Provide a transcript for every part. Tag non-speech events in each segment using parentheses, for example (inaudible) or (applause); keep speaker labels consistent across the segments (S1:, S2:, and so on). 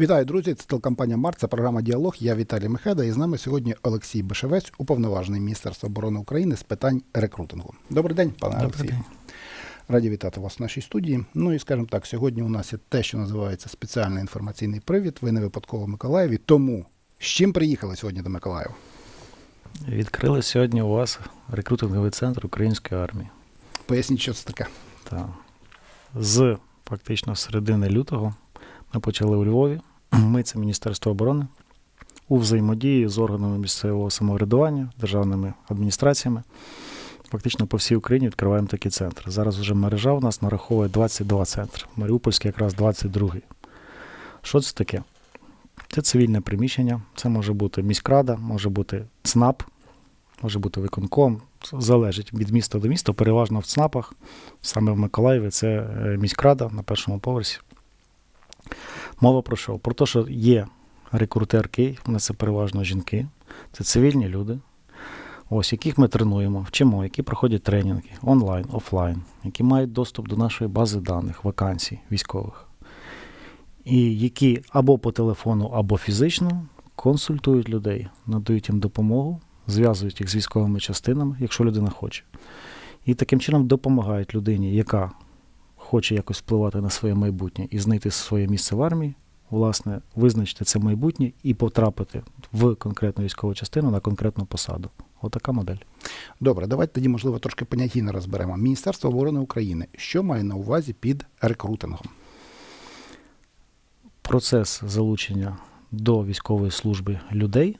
S1: Вітаю, друзі! Це телекомпанія Март, це програма Діалог. Я Віталій Мехеда, і з нами сьогодні Олексій Бешевець, уповноважений Міністерства оборони України з питань рекрутингу. Добрий день, пане
S2: Добрий
S1: Олексію.
S2: день.
S1: Раді вітати вас в нашій студії. Ну і скажімо так, сьогодні у нас є те, що називається спеціальний інформаційний привід. Ви не випадково в Миколаєві. Тому з чим приїхали сьогодні до Миколаєва?
S2: Відкрили сьогодні у вас рекрутинговий центр української армії.
S1: Поясніть, що це таке.
S2: Та з фактично середини лютого ми почали у Львові. (clears throat) Ми це Міністерство оборони у взаємодії з органами місцевого самоврядування, державними адміністраціями. Фактично по всій Україні відкриваємо такі центри. Зараз вже мережа у нас нараховує 22 центри. Маріупольський якраз 22. Що це таке? Це цивільне приміщення, це може бути міськрада, може бути ЦНАП, може бути виконком. Залежить від міста до міста, переважно в ЦНАПах. Саме в Миколаєві це е, міськрада на першому поверсі. Мова про що? Про те, що є рекрутерки, вони це переважно жінки, це цивільні люди, ось яких ми тренуємо, вчимо, які проходять тренінги онлайн, офлайн, які мають доступ до нашої бази даних, вакансій військових, і які або по телефону, або фізично консультують людей, надають їм допомогу, зв'язують їх з військовими частинами, якщо людина хоче. І таким чином допомагають людині, яка хоче якось впливати на своє майбутнє і знайти своє місце в армії, власне, визначити це майбутнє і потрапити в конкретну військову частину на конкретну посаду. Отака модель.
S1: Добре, давайте тоді, можливо, трошки понятійно розберемо. Міністерство оборони України що має на увазі під рекрутингом?
S2: Процес залучення до військової служби людей,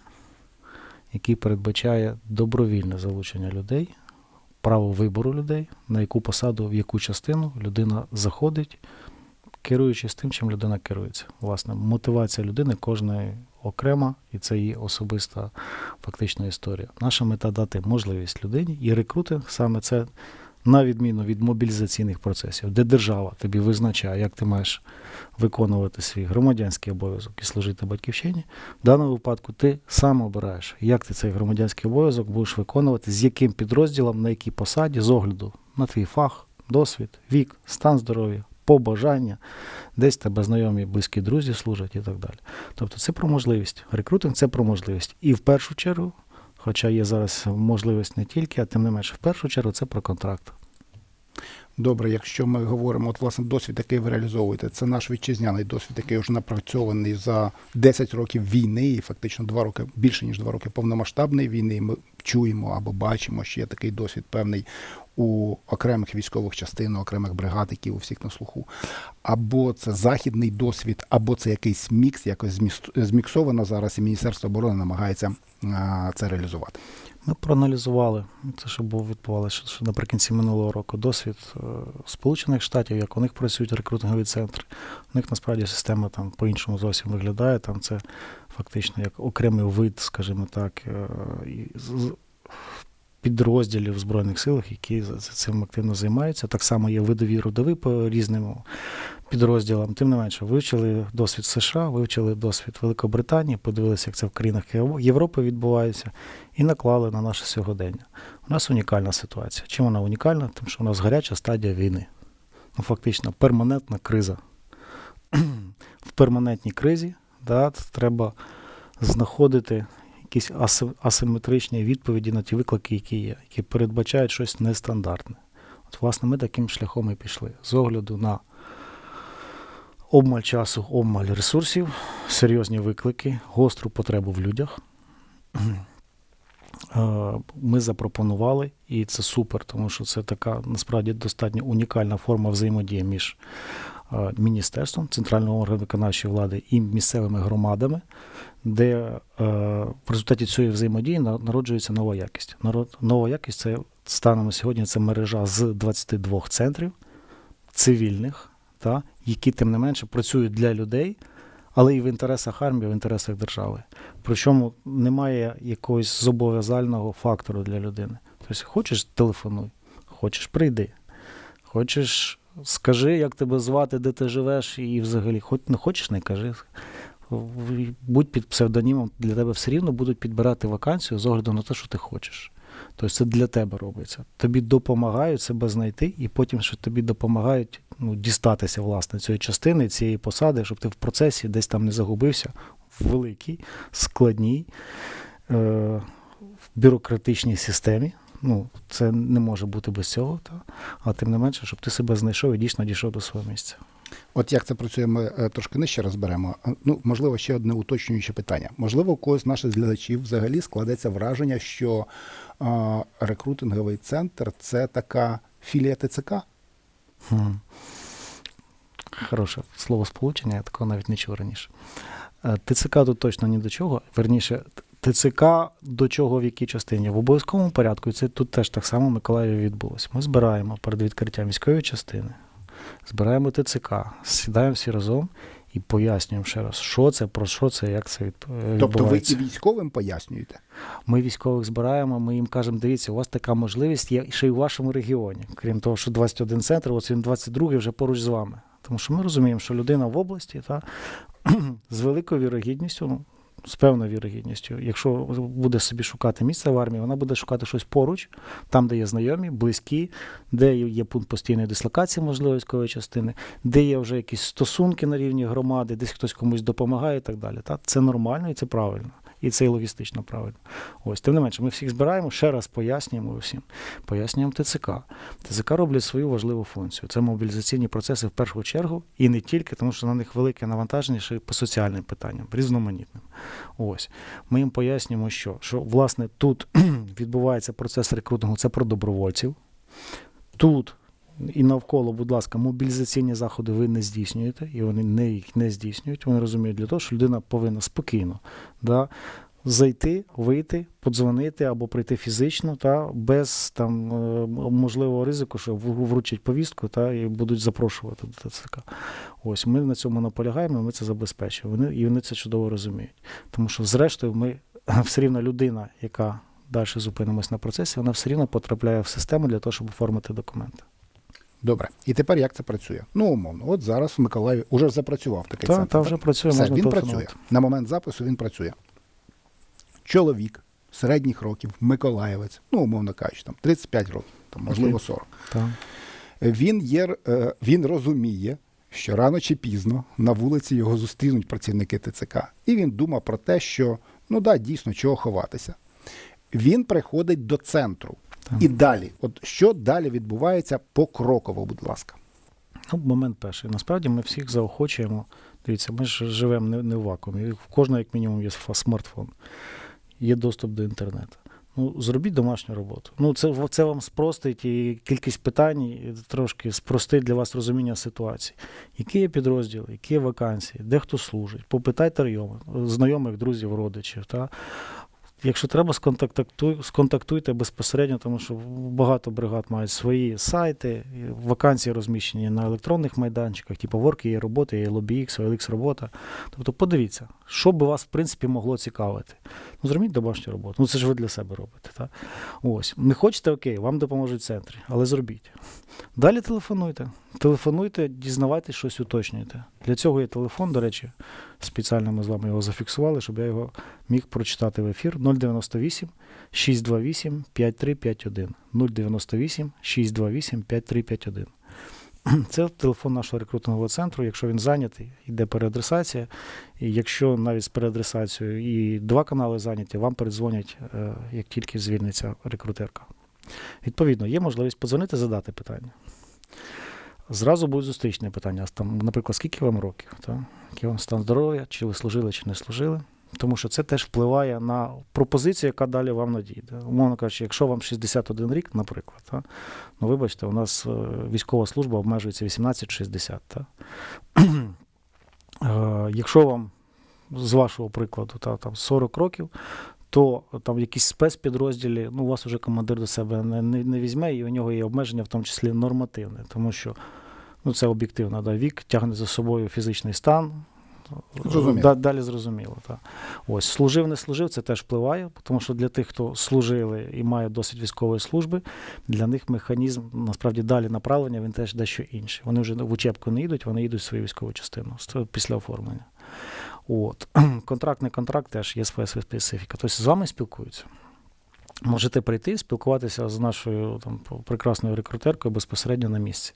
S2: який передбачає добровільне залучення людей, право вибору людей, на яку посаду, в яку частину людина заходить, керуючись тим, чим людина керується. Власне, мотивація людини кожної окрема, і це її особиста фактична історія. Наша мета дати можливість людині, і рекрутинг саме це на відміну від мобілізаційних процесів, де держава тобі визначає, як ти маєш виконувати свій громадянський обов'язок і служити батьківщині. В даному випадку ти сам обираєш, як ти цей громадянський обов'язок будеш виконувати, з яким підрозділом, на якій посаді, з огляду на твій фах, досвід, вік, стан здоров'я, побажання, десь тебе знайомі, близькі друзі служать і так далі. Тобто це про можливість. Рекрутинг це про можливість. І в першу чергу, хоча є зараз можливість не тільки, а тим не менше, в першу чергу це про контракт.
S1: Добре, якщо ми говоримо, от власне досвід, який ви реалізовуєте, це наш вітчизняний досвід, який вже напрацьований за 10 років війни, і фактично 2 роки, більше ніж 2 роки повномасштабної війни. Ми чуємо або бачимо, що є такий досвід певний у окремих військових частин, у окремих бригад, які у всіх на слуху. Або це західний досвід, або це якийсь мікс, якось зміксовано зараз, і Міністерство оборони намагається а, це реалізувати.
S2: Ми проаналізували це, що було відбувалося що наприкінці минулого року. Досвід е, Сполучених Штатів, як у них працюють рекрутингові центри. У них насправді система там по-іншому зовсім виглядає. Там це фактично як окремий вид, скажімо так, е, підрозділів в Збройних силах, які цим активно займаються. Так само є видові родові по різним підрозділам. Тим не менше, вивчили досвід США, вивчили досвід Великобританії, подивилися, як це в країнах Європи відбувається, і наклали на наше сьогодення. У нас унікальна ситуація. Чим вона унікальна? Тим, що у нас гаряча стадія війни. Ну, фактично, перманентна криза. (clears throat) В перманентній кризі да, треба знаходити якісь аси- асиметричні відповіді на ті виклики, які є, які передбачають щось нестандартне. От, власне, ми таким шляхом і пішли. З огляду на обмаль часу, обмаль ресурсів, серйозні виклики, гостру потребу в людях. (clears throat) Е, Ми запропонували, і це супер, тому що це така насправді достатньо унікальна форма взаємодії між міністерством, центральним органом виконавчої влади і місцевими громадами, де е, в результаті цієї взаємодії народжується нова якість. Нова якість це станом сьогодні це мережа з 22 центрів цивільних, та, які тим не менше працюють для людей, але і в інтересах армії, в інтересах держави. Причому немає якогось зобов'язального фактору для людини. Тобто, хочеш телефонуй, хочеш прийди, хочеш скажи, як тебе звати, де ти живеш, і взагалі, хоч не хочеш, не кажи. Будь під псевдонімом, для тебе все рівно будуть підбирати вакансію з огляду на те, що ти хочеш. Тобто це для тебе робиться. Тобі допомагають себе знайти, і потім ще тобі допомагають ну, дістатися власне цієї частини, цієї посади, щоб ти в процесі десь там не загубився в великій, складній, е- бюрократичній системі. Ну, це не може бути без цього, та? а тим не менше, щоб ти себе знайшов і дійсно дійшов до свого місця.
S1: От як це працює, ми е, трошки нижче розберемо. Ну, можливо, ще одне уточнююче питання. Можливо, у когось з наших глядачів взагалі складеться враження, що а, рекрутинговий центр це така філія ТЦК.
S2: Хм. Хороше слово сполучення, я такого навіть не чув раніше. Е, ТЦК тут точно ні до чого. Верніше, ТЦК до чого в якій частині? В обов'язковому порядку, і це тут теж так само в Миколаєві відбулося. Ми збираємо перед відкриттям військової частини, збираємо ТЦК, сідаємо всі разом і пояснюємо ще раз, що це, про що це, як це е,
S1: Тобто ви і військовим пояснюєте.
S2: Ми військових збираємо, ми їм кажемо, дивіться, у вас така можливість є ще й у вашому регіоні. Крім того, що 21 центр, ось він 22 вже поруч з вами. Тому що ми розуміємо, що людина в області та, (clears throat) з великою вірогідністю, ну, з певною вірогідністю, якщо буде собі шукати місце в армії, вона буде шукати щось поруч, там, де є знайомі, близькі, де є пункт постійної дислокації, можливо, військової частини, де є вже якісь стосунки на рівні громади, десь хтось комусь допомагає і так далі. Та? Це нормально і це правильно. І це і логістично правильно. Ось, тим не менше, ми всіх збираємо, ще раз пояснюємо усім. Пояснюємо ТЦК. ТЦК роблять свою важливу функцію. Це мобілізаційні процеси в першу чергу, і не тільки, тому що на них велике навантаження ще й по соціальним питанням, різноманітним. Ось. Ми їм пояснюємо, що, що власне тут (clears throat) відбувається процес рекрутингу, це про добровольців. Тут і навколо, будь ласка, мобілізаційні заходи ви не здійснюєте, і вони не їх не здійснюють. Вони розуміють для того, що людина повинна спокійно да, зайти, вийти, подзвонити або прийти фізично, та без там е, можливого ризику, що вручать повістку та і будуть запрошувати до ТЦК. Ось ми на цьому наполягаємо, ми це забезпечуємо. Вони і вони це чудово розуміють. Тому що, зрештою, ми (clears throat) все рівно людина, яка далі зупинимось на процесі, вона все рівно потрапляє в систему для того, щоб оформити документи.
S1: Добре. І тепер як це працює? Ну, умовно, от зараз в Миколаєві уже запрацював такий
S2: Та,
S1: центр.
S2: та вже працює,
S1: Все,
S2: можна
S1: він працює. На момент запису він працює. Чоловік середніх років, Миколаєвець, ну, умовно кажучи, там 35 років, там, можливо, 40.
S2: Та.
S1: Він, є, е, він розуміє, що рано чи пізно на вулиці його зустрінуть працівники ТЦК. І він думав про те, що ну да, дійсно, чого ховатися. Він приходить до центру. І далі, от що далі відбувається покроково, будь ласка.
S2: Ну, момент перший. Насправді ми всіх заохочуємо. Дивіться, ми ж живемо не, не в вакуумі. В кожного, як мінімум, є смартфон, є доступ до інтернету. Ну, зробіть домашню роботу. Ну, це, це вам спростить і кількість питань, трошки спростить для вас розуміння ситуації. Які є підрозділи, які є вакансії, де хто служить, попитайте райоми, знайомих, друзів, родичів. Та? Якщо треба, сконтактуй, сконтактуйте безпосередньо, тому що багато бригад мають свої сайти, вакансії розміщені на електронних майданчиках, типу Work, є роботи, є LobbyX, OLX робота. Тобто подивіться, що би вас в принципі могло цікавити. Ну, зробіть домашню роботу. Ну це ж ви для себе робите. Так? Ось. Не хочете, окей, вам допоможуть центрі, але зробіть. Далі телефонуйте. Телефонуйте, дізнавайтесь, щось уточнюйте. Для цього є телефон, до речі, спеціально ми з вами його зафіксували, щоб я його міг прочитати в ефір 098 628 5351. 098 628 5351. Це телефон нашого рекрутингового центру. Якщо він зайнятий, йде переадресація. І якщо навіть з переадресацією і два канали зайняті, вам передзвонять, е, як тільки звільниться рекрутерка. Відповідно, є можливість подзвонити, задати питання. Зразу будуть зустрічні питання. Там, наприклад, скільки вам років, та? який вам стан здоров'я, чи ви служили, чи не служили. Тому що це теж впливає на пропозицію, яка далі вам надійде. Умовно кажучи, якщо вам 61 рік, наприклад, та, ну вибачте, у нас е, військова служба обмежується 18-60. Та. (clears throat) Е, Якщо вам з вашого прикладу та, там, 40 років, то там якісь спецпідрозділі, ну, у вас вже командир до себе не, не, не візьме, і у нього є обмеження, в тому числі нормативне, тому що ну, це об'єктивно, да, вік тягне за собою фізичний стан.
S1: Зрозуміло.
S2: Да, далі зрозуміло. Так. Ось, служив, не служив, це теж впливає, тому що для тих, хто служили і має досвід військової служби, для них механізм насправді далі направлення він теж дещо інший. Вони вже в учебку не їдуть, вони їдуть в свою військову частину після оформлення. От. (clears throat) Контракт, не контракт теж є своя специфіка. Тобто з вами спілкуються. можете прийти, спілкуватися з нашою там, прекрасною рекрутеркою безпосередньо на місці.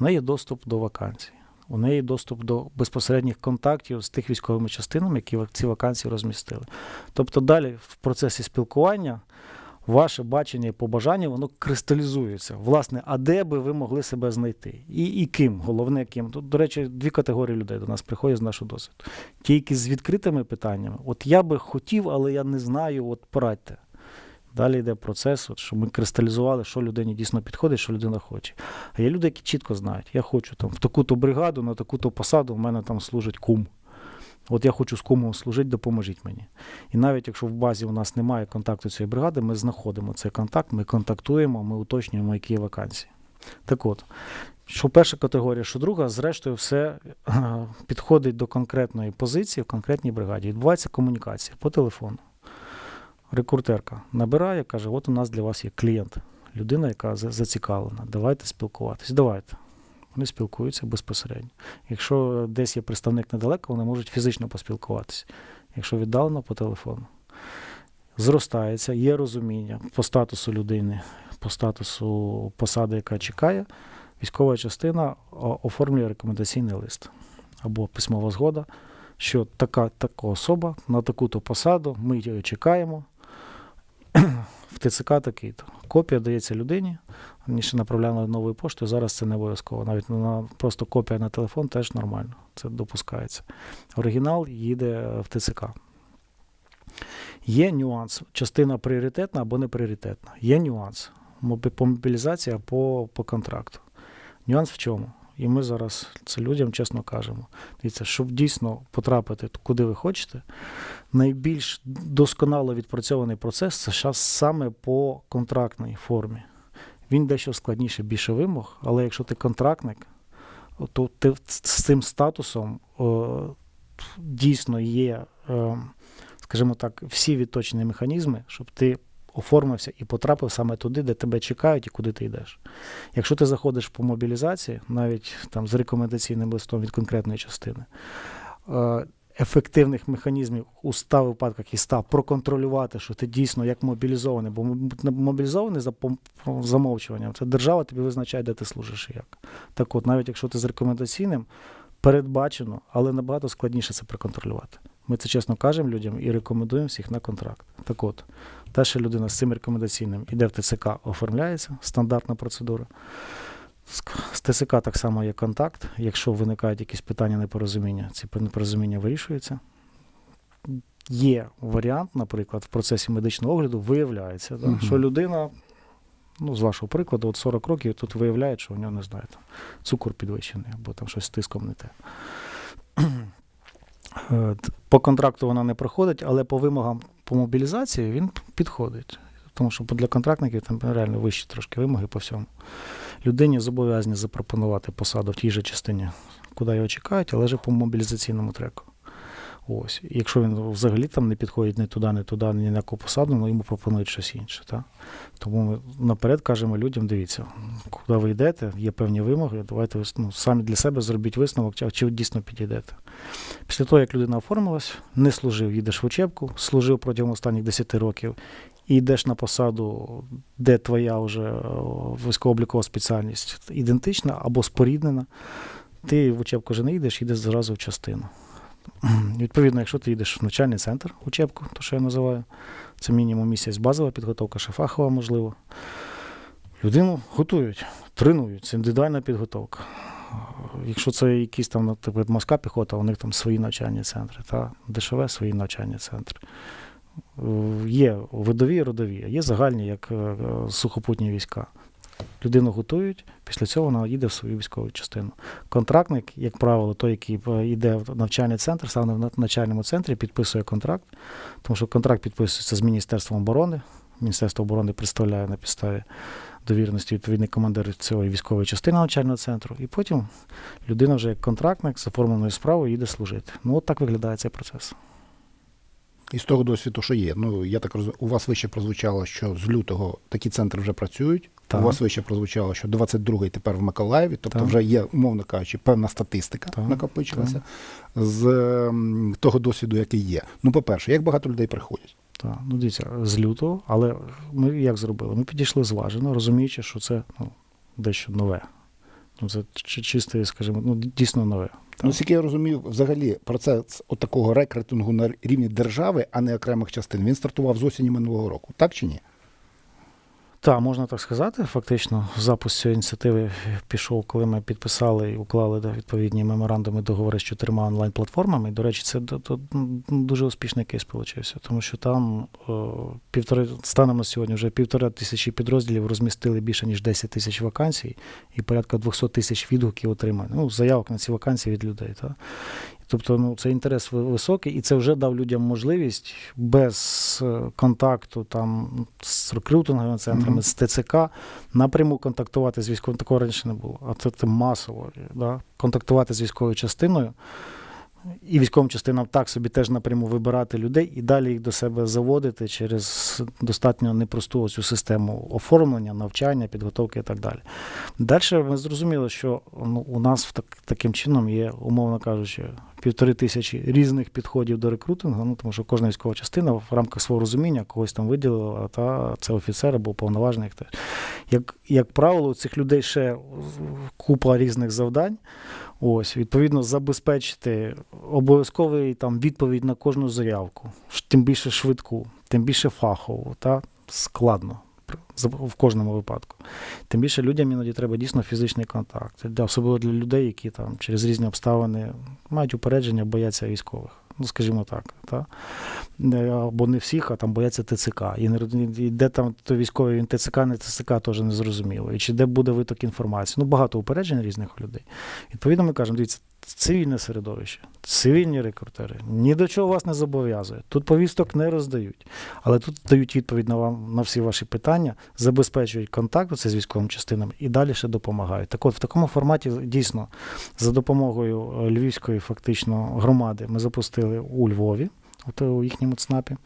S2: У неї є доступ до вакансій. У неї є доступ до безпосередніх контактів з тих військовими частинами, які ці вакансії розмістили. Тобто далі в процесі спілкування ваше бачення і побажання воно кристалізується. Власне, а де би ви могли себе знайти? І, і ким? Головне, ким. Тут, до речі, дві категорії людей до нас приходять з нашого досвіду. Ті, які з відкритими питаннями, от я би хотів, але я не знаю, от порадьте. Далі йде процес, от, щоб ми кристалізували, що людині дійсно підходить, що людина хоче. А є люди, які чітко знають, я хочу там в таку-то бригаду, на таку-то посаду, в мене там служить кум. От я хочу з кумом служити, допоможіть мені. І навіть якщо в базі у нас немає контакту цієї бригади, ми знаходимо цей контакт, ми контактуємо, ми уточнюємо, які є вакансії. Так от, що перша категорія, що друга, зрештою, все е, підходить до конкретної позиції в конкретній бригаді. Відбувається комунікація по телефону. Рекрутерка набирає, каже: от у нас для вас є клієнт, людина, яка зацікавлена. Давайте спілкуватись. Давайте. Вони спілкуються безпосередньо. Якщо десь є представник недалеко, вони можуть фізично поспілкуватися. Якщо віддалено по телефону. Зростається, є розуміння по статусу людини, по статусу посади, яка чекає, військова частина оформлює рекомендаційний лист або письмова згода, що така, така особа на таку-то посаду, ми її чекаємо. В ТЦК такий-то. Копія дається людині, раніше направляли новою поштою, зараз це не обов'язково. Навіть на, просто копія на телефон теж нормально, це допускається. Оригінал їде в ТЦК. Є нюанс. Частина пріоритетна або не пріоритетна. Є нюанс. По мобілізація по, по контракту. Нюанс в чому? І ми зараз це людям чесно кажемо. Дивіться, щоб дійсно потрапити куди ви хочете, найбільш досконало відпрацьований процес це щас саме по контрактній формі. Він дещо складніше, більше вимог, але якщо ти контрактник, то ти з цим статусом о, дійсно є, е, скажімо так, всі відточені механізми, щоб ти оформився і потрапив саме туди, де тебе чекають і куди ти йдеш. Якщо ти заходиш по мобілізації, навіть там з рекомендаційним листом від конкретної частини, е, ефективних механізмів у ста випадках і ста проконтролювати, що ти дійсно як мобілізований, бо мобілізований за замовчуванням, це держава тобі визначає, де ти служиш і як. Так от, навіть якщо ти з рекомендаційним, передбачено, але набагато складніше це проконтролювати. Ми це чесно кажемо людям і рекомендуємо всіх на контракт. Так от, та ще людина з цим рекомендаційним іде в ТЦК, оформляється, стандартна процедура. З ТСК так само є контакт. Якщо виникають якісь питання непорозуміння, ці непорозуміння вирішуються. Є варіант, наприклад, в процесі медичного огляду виявляється, да,
S1: Мгм.
S2: що людина, ну, з вашого прикладу, от 40 років тут виявляє, що у нього не знаю, там, цукор підвищений або там щось з тиском не те. Е, По контракту вона не проходить, але по вимогам по мобілізації він підходить. Тому що для контрактників там реально вищі трошки вимоги по всьому. Людині зобов'язані запропонувати посаду в тій же частині, куди його чекають, але вже по мобілізаційному треку. Ось. Якщо він взагалі там не підходить ні туди, ні туди, ні на яку посаду, ну йому пропонують щось інше. Так? Тому ми наперед кажемо людям: дивіться, куди ви йдете, є певні вимоги, давайте ви ну, самі для себе зробіть висновок, чи, чи дійсно підійдете. Після того, як людина оформилась, не служив, їдеш в учебку, служив протягом останніх 10 років і йдеш на посаду, де твоя вже е, військово-облікова спеціальність ідентична або споріднена, ти в учебку вже не йдеш, йдеш зразу в частину. Відповідно, якщо ти їдеш в навчальний центр учебку, то що я називаю, це мінімум місяць базова підготовка, ще фахова, можливо. Людину готують, тренують, це індивідуальна підготовка. Якщо це якісь там, наприклад, морська піхота, у них там свої навчальні центри, та ДШВ свої навчальні центри. Е, Є видові і родові, є загальні, як е, сухопутні війська. Людину готують, після цього вона їде в свою військову частину. Контрактник, як правило, той, який е, йде в навчальний центр, саме в навчальному центрі підписує контракт, тому що контракт підписується з Міністерством оборони. Міністерство оборони представляє на підставі довіреності відповідний командир цієї військової частини навчального центру, і потім людина вже як контрактник з оформленою справою їде служити. Ну, от так виглядає цей процес.
S1: І з того досвіду, що є. Ну я так розумію, у вас вище прозвучало, що з лютого такі центри вже працюють.
S2: Так.
S1: У вас вище прозвучало, що 22-й тепер в Миколаєві, тобто
S2: Так.
S1: вже є, умовно кажучи, певна статистика
S2: Так,
S1: накопичилася з ем, того досвіду, який є. Ну, по-перше, як багато людей приходять?
S2: Так, ну дивіться, з лютого, але ми як зробили? Ми підійшли зважено, розуміючи, що це ну, дещо нове. Ну, це чисте, скажімо, ну, дійсно нове.
S1: Ну, наскільки я розумію, взагалі процес от такого рекрутингу на рівні держави, а не окремих частин, він стартував з осені минулого року, так чи ні?
S2: Так, можна так сказати. Фактично, запуск цієї ініціативи пішов, коли ми підписали і уклали відповідні меморандуми договори з чотирма онлайн-платформами. До речі, це дуже успішний кейс вийшов, тому що там о, півтори станом на сьогодні вже півтора тисячі підрозділів розмістили більше ніж 10 тисяч вакансій, і порядка 200 тисяч відгуків отримали. Ну, заявок на ці вакансії від людей. Та? Тобто, ну, це інтерес високий, і це вже дав людям можливість без е, контакту там з рекрутинговими центрами,
S1: Мгм.
S2: з ТЦК напряму контактувати з військовим. Такого раніше не було. А це, це масово. Да? Контактувати з військовою частиною. І військовим частинам так собі теж напряму вибирати людей і далі їх до себе заводити через достатньо непросту цю систему оформлення, навчання, підготовки і так далі. Далі ми зрозуміли, що ну, у нас в так, таким чином є, умовно кажучи, півтори тисячі різних підходів до рекрутингу, ну тому що кожна військова частина в рамках свого розуміння когось там виділила, та це офіцер або повноважний. Як, як правило, у цих людей ще купа різних завдань. Ось, відповідно, забезпечити обов'язковий там відповідь на кожну заявку, тим більше швидку, тим більше фахову, та складно в кожному випадку. Тим більше людям іноді треба дійсно фізичний контакт. Особливо для людей, які там через різні обставини мають упередження, бояться військових. Ну, скажімо так, та? Не- або не всіх, а там бояться ТЦК. І, не, і де там той військовий, він ТЦК, не ТЦК, теж не зрозуміло. І чи де буде виток інформації. Ну, багато упереджень різних людей. Відповідно, ми кажемо, дивіться, цивільне середовище, цивільні рекрутери ні до чого вас не зобов'язує. Тут повісток не роздають, але тут дають відповідь на вам на всі ваші питання, забезпечують контакт з військовими частинами і далі ще допомагають. Так от в такому форматі дійсно за допомогою е, львівської фактично громади ми запустили у Львові, от у їхньому ЦНАПі.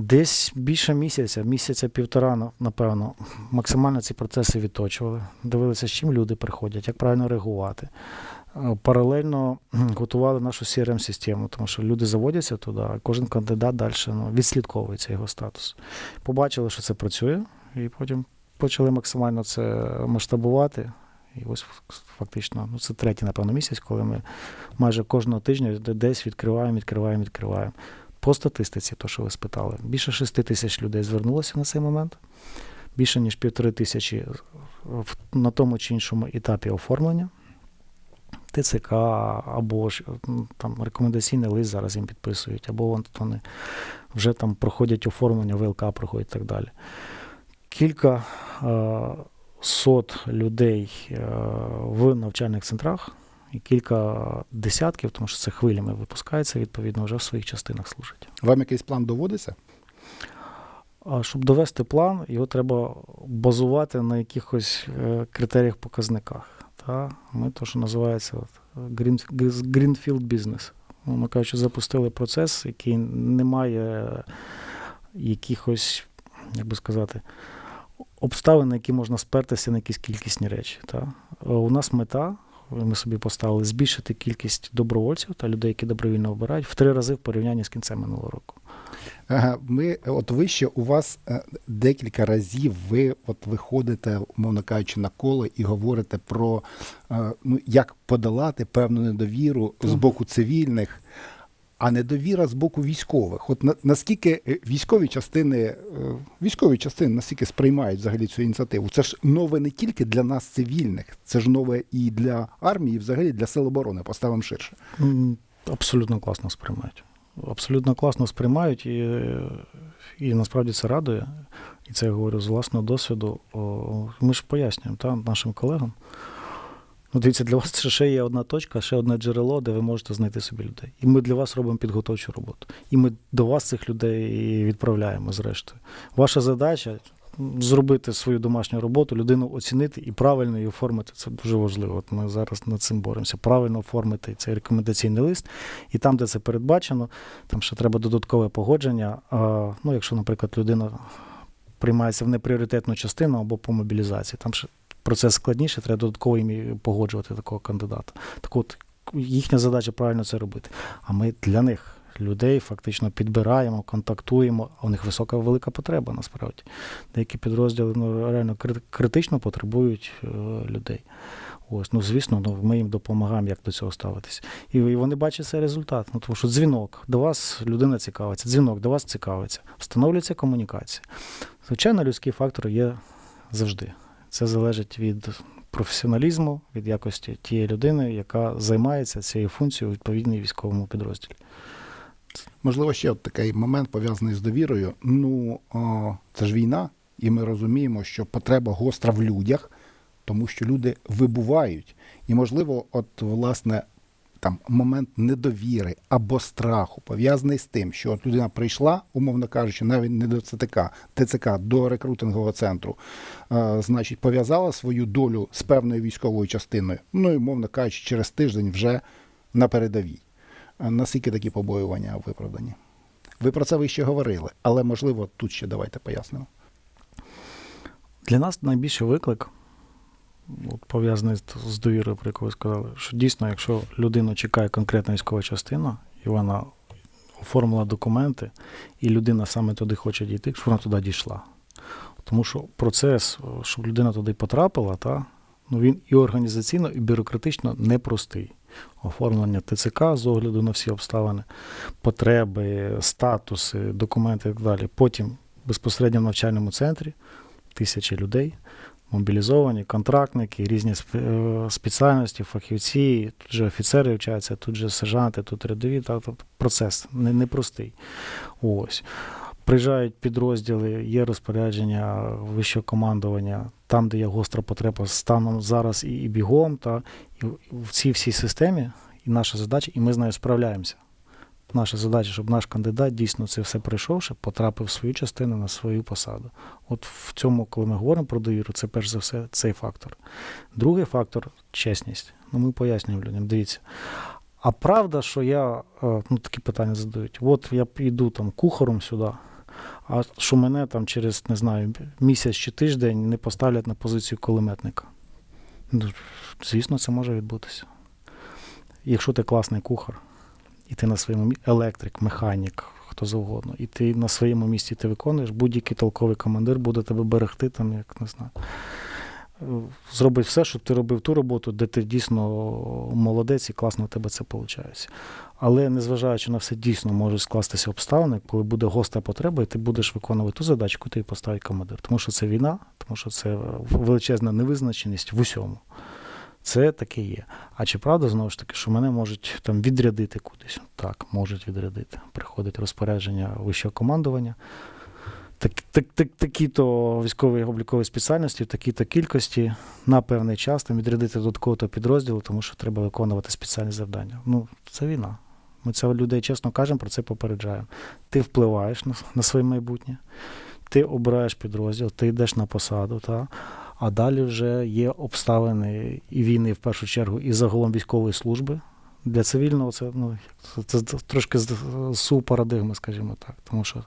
S2: Десь більше місяця, місяця півтора, напевно, максимально ці процеси відточували, дивилися, з чим люди приходять, як правильно реагувати. Паралельно готували нашу CRM-систему, тому що люди заводяться туди, а кожен кандидат далі ну, відслідковується його статус. Побачили, що це працює, і потім почали максимально це масштабувати. І ось фактично, ну це третій, напевно, місяць, коли ми майже кожного тижня десь відкриваємо, відкриваємо, відкриваємо. По статистиці, то, що ви спитали, більше 6 тисяч людей звернулося на цей момент, більше ніж півтори тисячі на тому чи іншому етапі оформлення. ТЦК або ж там рекомендаційний лист зараз їм підписують, або вон вони вже там проходять оформлення, ВЛК проходять і так далі. Кілька е, сот людей е, в навчальних центрах і кілька десятків, тому що це хвилями випускається, відповідно, вже в своїх частинах служать.
S1: Вам якийсь план доводиться?
S2: А щоб довести план, його треба базувати на якихось е, критеріях показниках. Та? Ми то, що називається greenfield business. Ми кажучи, запустили процес, який не має якихось, як би сказати, обставин, на які можна спертися на якісь кількісні речі. Та? Е, У нас мета. Ми собі поставили збільшити кількість добровольців та людей, які добровільно обирають, в три рази в порівнянні з кінцем минулого року.
S1: Ага, ми, от ви ще у вас е, декілька разів ви от виходите, умовно кажучи, на коло і говорите про е, ну, як подолати певну недовіру з боку цивільних, а недовіра з боку військових. От на, наскільки е, військові частини, е, військові частини наскільки сприймають взагалі цю ініціативу? Це ж нове не тільки для нас, цивільних, це ж нове і для армії, і взагалі для сил оборони, поставимо ширше.
S2: Абсолютно класно сприймають. Абсолютно класно сприймають, і, і насправді це радує. І це я говорю з власного досвіду. Ми ж пояснюємо та, нашим колегам. Ну, дивіться, для вас це ще є одна точка, ще одне джерело, де ви можете знайти собі людей. І ми для вас робимо підготовчу роботу. І ми до вас цих людей відправляємо, зрештою. Ваша задача зробити свою домашню роботу, людину оцінити і правильно її оформити. Це дуже важливо. От ми зараз над цим боремося. Правильно оформити цей рекомендаційний лист. І там, де це передбачено, там ще треба додаткове погодження. Ну, якщо, наприклад, людина приймається в непріоритетну частину або по мобілізації, там ще процес складніше, треба додатково їм погоджувати такого кандидата. Так от їхня задача правильно це робити. А ми для них, людей фактично підбираємо, контактуємо, а у них висока велика потреба насправді. Деякі підрозділи ну, реально критично потребують е, людей. Ось, ну звісно, ну, ми їм допомагаємо, як до цього ставитись. І, і вони бачать цей результат. Ну, тому що дзвінок до вас людина цікавиться, дзвінок до вас цікавиться, встановлюється комунікація. Звичайно, людський фактор є завжди. Це залежить від професіоналізму, від якості тієї людини, яка займається цією функцією у відповідній військовому підрозділі.
S1: Можливо, ще от такий момент пов'язаний з довірою. Ну, о, це ж війна, і ми розуміємо, що потреба гостра в людях, тому що люди вибувають. І, можливо, от, власне, там момент недовіри або страху пов'язаний з тим, що от людина прийшла, умовно кажучи, навіть не до ЦТК, ТЦК, до рекрутингового центру, е, значить, пов'язала свою долю з певною військовою частиною. Ну і, умовно кажучи, через тиждень вже на передовій. Наскільки такі побоювання виправдані? Ви про це ви ще говорили, але можливо тут ще давайте пояснимо.
S2: Для нас найбільший виклик, пов'язаний з, довірою, про яку ви сказали, що дійсно, якщо людину чекає конкретна військова частина, і вона оформила документи, і людина саме туди хоче дійти, щоб вона туди дійшла. Тому що процес, щоб людина туди потрапила, та, ну, він і організаційно, і бюрократично непростий. Оформлення ТЦК з огляду на всі обставини, потреби, статуси, документи і так далі. Потім безпосередньо в навчальному центрі тисячі людей, мобілізовані, контрактники, різні е, спеціальності, фахівці, тут же офіцери вчаться, тут же сержанти, тут рядові. Та, тобто процес не- непростий. Ось. Приїжджають підрозділи, є розпорядження вищого командування, там, де є гостра потреба станом зараз і, і бігом, та і в цій всій системі і наша задача, і ми з нею справляємося. Наша задача, щоб наш кандидат дійсно це все пройшовши, потрапив в свою частину на свою посаду. От в цьому, коли ми говоримо про довіру, це перш за все цей фактор. Другий фактор чесність. Ну, ми пояснюємо людям, дивіться. А правда, що я е, ну, такі питання задають. От я піду там кухаром сюди, а що мене там через не знаю місяць чи тиждень не поставлять на позицію кулеметника. Ну, звісно, це може відбутися. Якщо ти класний кухар, і ти на своєму електрик, механік, хто завгодно, і ти на своєму місці ти виконуєш, будь-який толковий командир буде тебе берегти, там, як не знаю. Зробить все, щоб ти робив ту роботу, де ти дійсно молодець і класно у тебе це виходить. Але незважаючи на все, дійсно можуть скластися обставини, коли буде гостра потреба, і ти будеш виконувати ту задачу, яку тобі поставить командир. Тому що це війна, тому що це величезна невизначеність в усьому. Це таке є. А чи правда, знову ж таки, що мене можуть там відрядити кудись? Так, можуть відрядити. Приходить розпорядження вищого командування. Так, так, так, такі-то військові облікові спеціальності, такі-то кількості на певний час там відрядити до такого-то підрозділу, тому що треба виконувати спеціальні завдання. Ну, це війна. Ми це людей чесно кажемо, про це попереджаємо. Ти впливаєш на, на своє майбутнє, ти обираєш підрозділ, ти йдеш на посаду, та? А далі вже є обставини і війни в першу чергу, і загалом військової служби. Для цивільного це, ну, це, це трошки з су парадигми, скажімо так. Тому що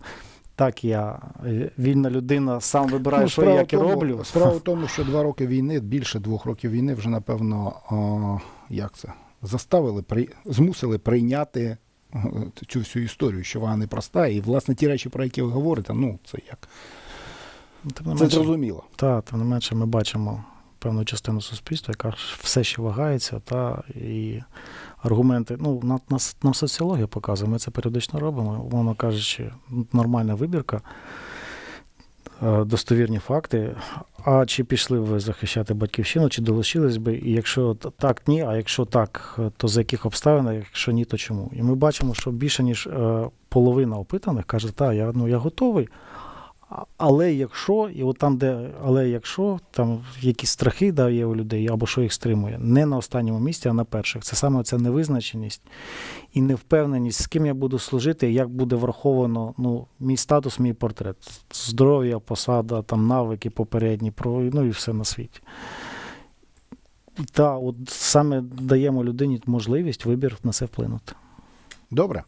S2: так, я е, вільна людина, сам вибираю, що я
S1: Ну,
S2: як і роблю.
S1: Справа в (laughs) тому, що два роки війни, більше двох років війни, вже напевно, о, як це, заставили, при, змусили прийняти е, цю всю історію, що вона непроста. І, власне, ті речі, про які ви говорите, ну, це як.
S2: Тим не
S1: Це
S2: менше,
S1: зрозуміло.
S2: та, тим не менше, ми бачимо певну частину суспільства, яка все ще вагається, та, і аргументи. Ну, на, нас, нам соціологія показує, ми це періодично робимо. Умовно кажучи, нормальна вибірка, е, достовірні факти. А чи пішли ви захищати батьківщину, чи долучились би? І якщо так, ні, а якщо так, то за яких обставин, а якщо ні, то чому? І ми бачимо, що більше ніж е, половина опитаних каже, так, я, ну, я готовий. Але якщо, і от там, де але якщо там якісь страхи да, є у людей, або що їх стримує, не на останньому місці, а на перших. Це саме ця невизначеність і невпевненість, з ким я буду служити, як буде враховано ну, мій статус, мій портрет, здоров'я, посада, там навики попередні, ну і все на світі. Та от саме даємо людині можливість вибір на це вплинути.
S1: Добре.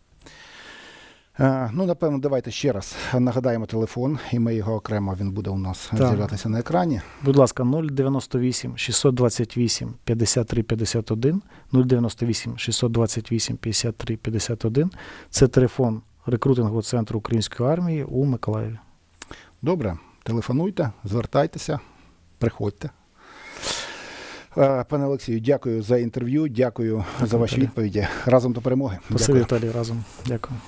S1: Е, Ну, напевно, давайте ще раз нагадаємо телефон, і ми його окремо він буде у нас
S2: Так.
S1: з'являтися на екрані.
S2: Будь ласка, 098 628 53 51, 098 628 53 51. Це телефон рекрутингового центру Української армії у Миколаєві.
S1: Добре, телефонуйте, звертайтеся, приходьте. Е, Пане Олексію, дякую за інтерв'ю, дякую за ваші
S2: Віталій.
S1: відповіді. Разом до перемоги.
S2: Спасибі, Віталій, разом. Дякую.